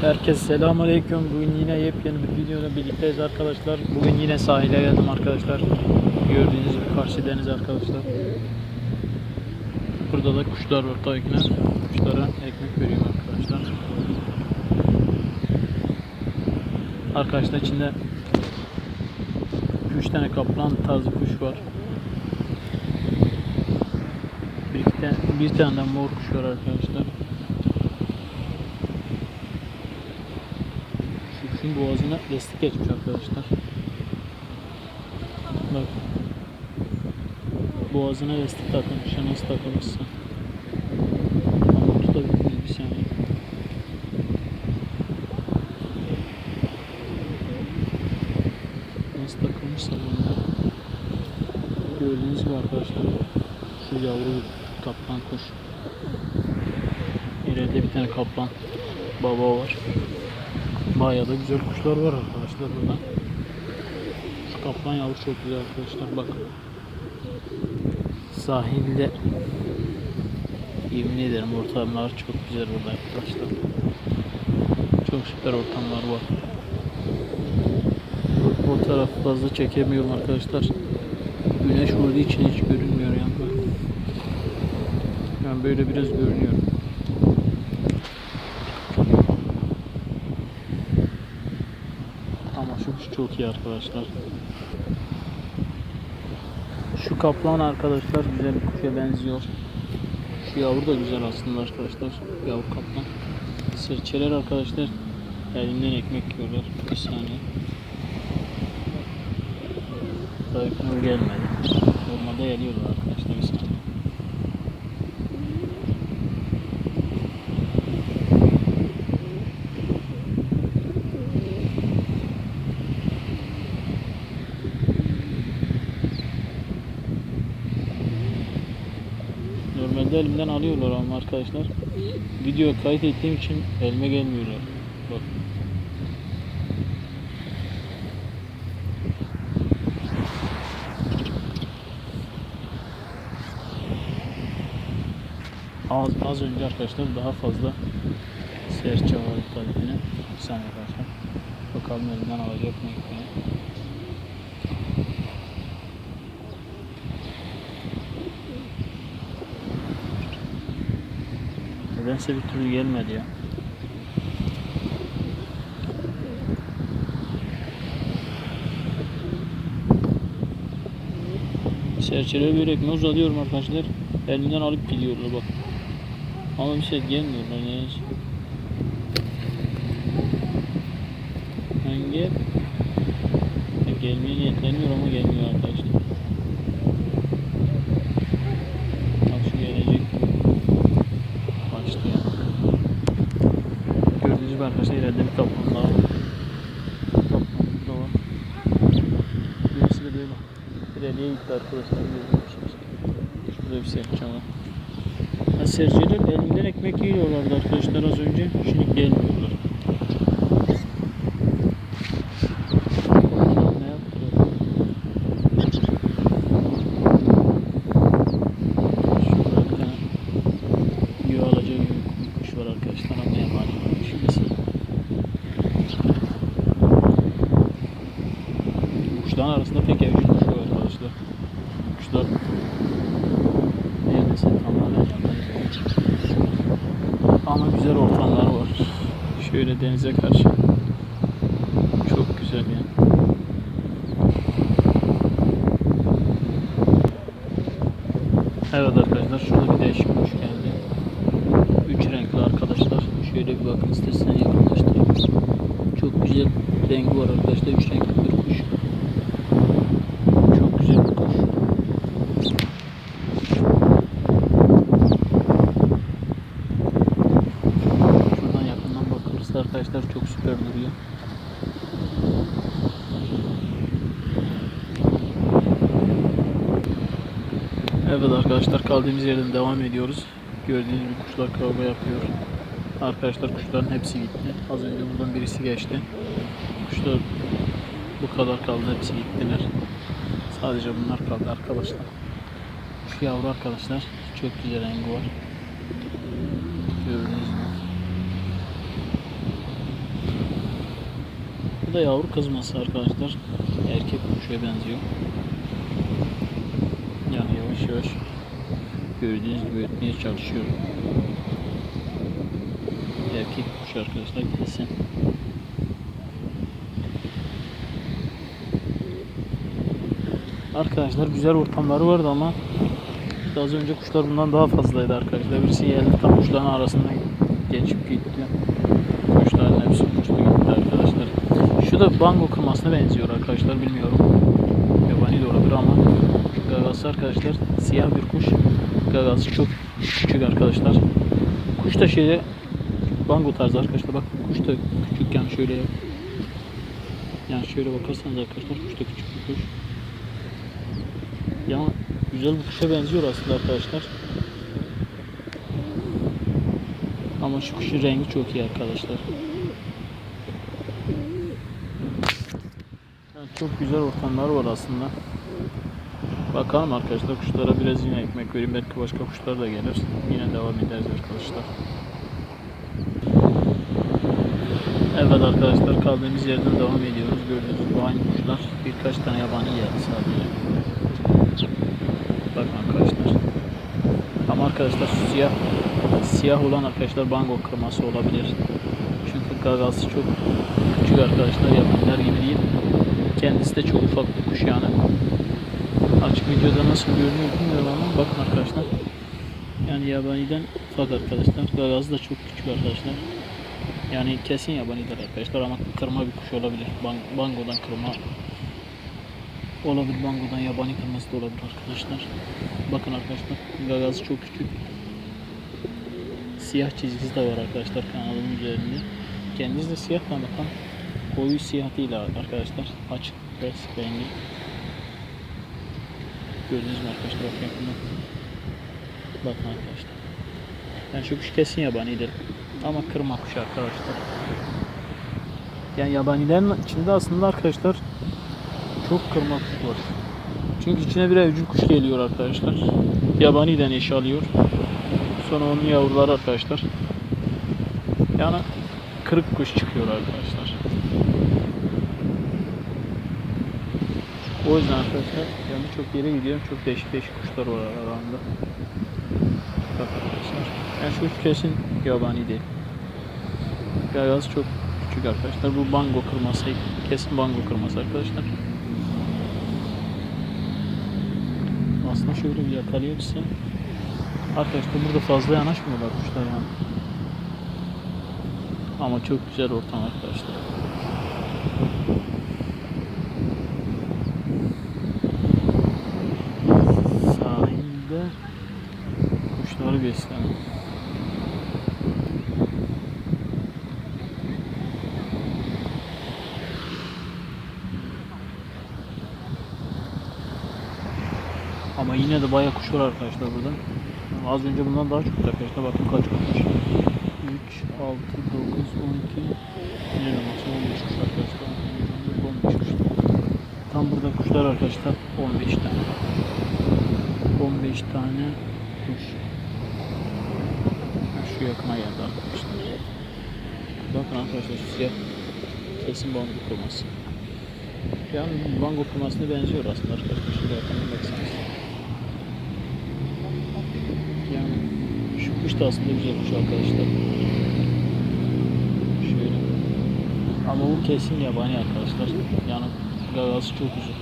Herkese selamünaleyküm. Bugün yine yepyeni bir videoda birlikteyiz arkadaşlar. Bugün yine sahile geldim arkadaşlar. Gördüğünüz gibi karşı deniz arkadaşlar. Burada da kuşlar var tabii. Kuşlara ekmek veriyorum arkadaşlar. Arkadaşlar içinde 3 tane kaplan tarzı kuş var. Bir, tane, bir tane de mor kuş var arkadaşlar. Şu kuşun boğazına lastik geçmiş arkadaşlar. Bak. Boğazına lastik takılmış. Nasıl takılmışsa. Ama tutabilir miyiz bir saniye? Nasıl takılmışsa bunlar. Gördüğünüz gibi arkadaşlar. Şu yavru kaplan kuş. İleride bir tane kaplan baba var. Bayağı da güzel kuşlar var arkadaşlar burada. Şu kaplan yavru çok güzel arkadaşlar bak. Sahilde yemin ederim ortamlar çok güzel burada arkadaşlar. Çok süper ortamlar var. O tarafı fazla çekemiyorum arkadaşlar. Güneş vurduğu için hiç görünmüyor yandan. Yani böyle biraz görünüyor. Ama şu kuş çok iyi arkadaşlar. Şu kaplan arkadaşlar güzel bir kuşa benziyor. Şu yavru da güzel aslında arkadaşlar. Yavru kaplan. Serçeler arkadaşlar elinden ekmek yiyorlar. Bir saniye. Ki gelmedi. Normalde geliyorlar arkadaşlar bir saniye. Normalde elimden alıyorlar ama arkadaşlar. Video kayıt ettiğim için elime gelmiyorlar. Bak. Az, az önce arkadaşlar daha fazla serçe vardı tabii. Bir saniye arkadaşlar. Bakalım elimden alacak mı ekmeği. Nedense bir türlü gelmedi ya. Serçelere böyle ekmeği uzatıyorum arkadaşlar. Elimden alıp gidiyorlar bak. Ama bir şey gelmiyorlar neyse. Hangi? Gelmeye niyetleniyor ama gelmiyor arkadaşlar. Bak şu gelecek. Kaçtı ya. Gördüğünüz kaplan daha var. Kaplan da var. Birisi de böyle. İleriye gitti arkadaşlar. Şurada bir serçe var. Ha, serçeler elimden ekmek yiyorlardı arkadaşlar az önce. Şimdi gelmiyorlar. Ne yaptılar? Şurada bir tane yuva alacağı gibi bir kuş var arkadaşlar ama yabancı kuş birisi. Kuşların arasında pek evcil kuş yok arkadaşlar. Kuşlar neredeyse tamamen. Ama güzel ortamlar var. Şöyle denize karşı. Çok güzel yani. Evet arkadaşlar şurada bir değişik kuş geldi. Üç renkli arkadaşlar. Şöyle bir bakın istersen yakınlaştırayım. Çok güzel rengi var arkadaşlar. Üç renkli bir kuş. Çok güzel bir kuş. Şuradan yakından arkadaşlar çok süper duruyor. Evet arkadaşlar kaldığımız yerden devam ediyoruz. Gördüğünüz gibi kuşlar kavga yapıyor. Arkadaşlar kuşların hepsi gitti. Az önce buradan birisi geçti. Kuşlar bu kadar kaldı hepsi gittiler. Sadece bunlar kaldı arkadaşlar. Şu yavru arkadaşlar çok güzel rengi var. Gördüğünüz gibi. Bu da yavru kızması arkadaşlar. Erkek kuşa benziyor. Yani yavaş yavaş gördüğünüz gibi ötmeye çalışıyor. Erkek kuş arkadaşlar kesin. Arkadaşlar güzel ortamları vardı ama işte az önce kuşlar bundan daha fazlaydı arkadaşlar. Birisi geldi tam kuşların arasında geçip gitti. Kuşların hepsi uçtu gitti arkadaşlar. Şu da bango kırmasına benziyor arkadaşlar bilmiyorum. Yabani de olabilir ama gagası arkadaşlar siyah bir kuş. Gagası çok küçük arkadaşlar. Kuş da şeyde bango tarzı arkadaşlar. Bak kuş da küçük yani şöyle yani şöyle bakarsanız arkadaşlar kuş da küçük bir kuş. Ya güzel bir kuşa benziyor aslında arkadaşlar. Ama şu kuşun rengi çok iyi arkadaşlar. Yani çok güzel ortamlar var aslında. Bakalım arkadaşlar kuşlara biraz yine ekmek vereyim. Belki başka kuşlar da gelir. Yine devam ederiz arkadaşlar. Evet arkadaşlar kaldığımız yerden devam ediyoruz. Gördüğünüz gibi aynı kuşlar. Birkaç tane yabani geldi sadece. Bakın arkadaşlar. Ama arkadaşlar siyah siyah olan arkadaşlar bango kırması olabilir. Çünkü gagası çok küçük arkadaşlar yabaniler gibi değil. Kendisi de çok ufak bir kuş yani. Açık videoda nasıl görünüyor bilmiyorum ama bakın arkadaşlar. Yani yabaniden ufak arkadaşlar. Gagası da çok küçük arkadaşlar. Yani kesin yabanidir arkadaşlar ama kırma bir kuş olabilir. Bang, bangodan kırma olabilir. Bangodan yabani kırması da olabilir arkadaşlar. Bakın arkadaşlar gagası çok küçük. Siyah çizgisi de var arkadaşlar kanalın üzerinde. Kendisi de siyah da bakın. Koyu siyah değil arkadaşlar. Açık beyaz rengi. Gördünüz mü arkadaşlar? Bak. Bakın arkadaşlar. Yani şu kuş kesin yabanidir. Ama kırma kuşu arkadaşlar. Yani yabanilerin içinde aslında arkadaşlar çok kırma kuş var. Çünkü içine bir evcil kuş geliyor arkadaşlar. Yabaniden eş alıyor. Sonra onun yavruları arkadaşlar. Yani kırık kuş çıkıyor arkadaşlar. O yüzden arkadaşlar yani çok yere gidiyorum. Çok değişik değişik kuşlar var aralarında. Arkadaşlar. Yani şu kuş kesin yabani değil. Gagası çok küçük arkadaşlar. Bu bango kırması. Kesin bango kırması arkadaşlar. Aslında şöyle bir yakalayabilirsem. Arkadaşlar burada fazla yanaşmıyorlar kuşlar yani. Ama çok güzel ortam arkadaşlar. Ama yine de bayağı kuş var arkadaşlar burada. Az önce bundan daha çok arkadaşlar. Bakın kaç kuş. 3, 6, 9, 12, ne olmasa 15 kuş arkadaşlar. 15 kuş. Tam burada kuşlar arkadaşlar 15 tane. 15 tane kuş. Şu yakına geldi arkadaşlar. Bakın arkadaşlar şu siyah kesin bango kırması. Yani bango kırmasına benziyor aslında arkadaşlar. Şurada yakından baksanız. Yani kuş da aslında güzel kuş arkadaşlar. Şöyle. Ama bu kesin yabani arkadaşlar. Yani gagası çok uzun.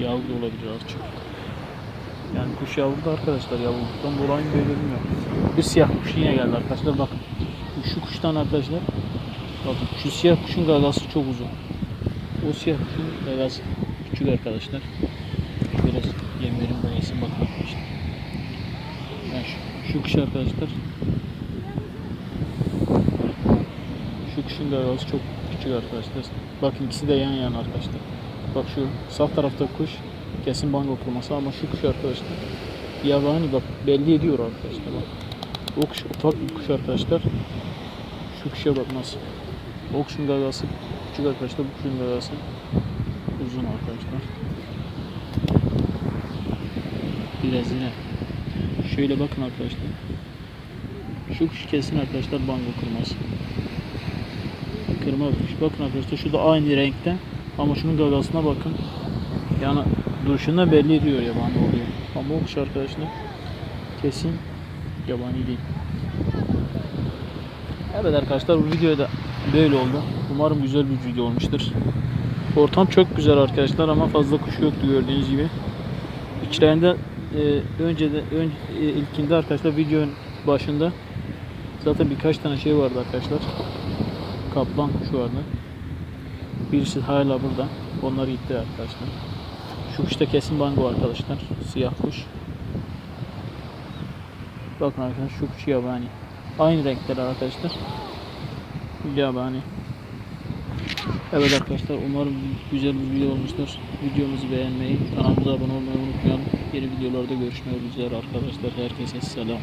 Yavru da olabilir artık. Yani kuş yavru da arkadaşlar yavruluktan dolayı böyle bilmiyorum. Bir siyah kuş yine geldi arkadaşlar bakın. Şu kuştan arkadaşlar bakın şu siyah kuşun gagası çok uzun. O siyah kuşun gagası küçük arkadaşlar. Biraz yemlerin boyası. Yani şu, şu kuş arkadaşlar şu kuşun gagası çok küçük arkadaşlar. Bakın ikisi de yan yana arkadaşlar. Bak şu sağ tarafta kuş kesin bango kurması ama şu kuş arkadaşlar yabani bak belli ediyor arkadaşlar bak. O kuş ufak bir kuş arkadaşlar. Şu kuşa bak nasıl. O kuşun gagası küçük arkadaşlar bu kuşun gagası uzun arkadaşlar. Biraz yine şöyle bakın arkadaşlar. Şu kuş kesin arkadaşlar bango kırması. kırma öpmüş. Bakın arkadaşlar şu da aynı renkte ama şunun gagasına bakın. Yani duruşundan belli ediyor yabani oluyor. Ama o kuş arkadaşlar kesin yabani değil. Evet arkadaşlar bu videoda böyle oldu. Umarım güzel bir video olmuştur. Ortam çok güzel arkadaşlar ama fazla kuş yoktu gördüğünüz gibi. İçlerinde e, önce de ön, e, ilkinde arkadaşlar videonun başında zaten birkaç tane şey vardı arkadaşlar. Kaplan kuşu vardı. Birisi hala burada. Onlar gitti arkadaşlar. Şu kuş da kesin bango arkadaşlar. Siyah kuş. Bakın arkadaşlar şu kuş yabani. Aynı renkler arkadaşlar. Yabani. Evet arkadaşlar umarım güzel bir video olmuştur. Videomuzu beğenmeyi, kanalımıza abone olmayı unutmayalım. Yeni videolarda görüşmek üzere arkadaşlar. Herkese selam.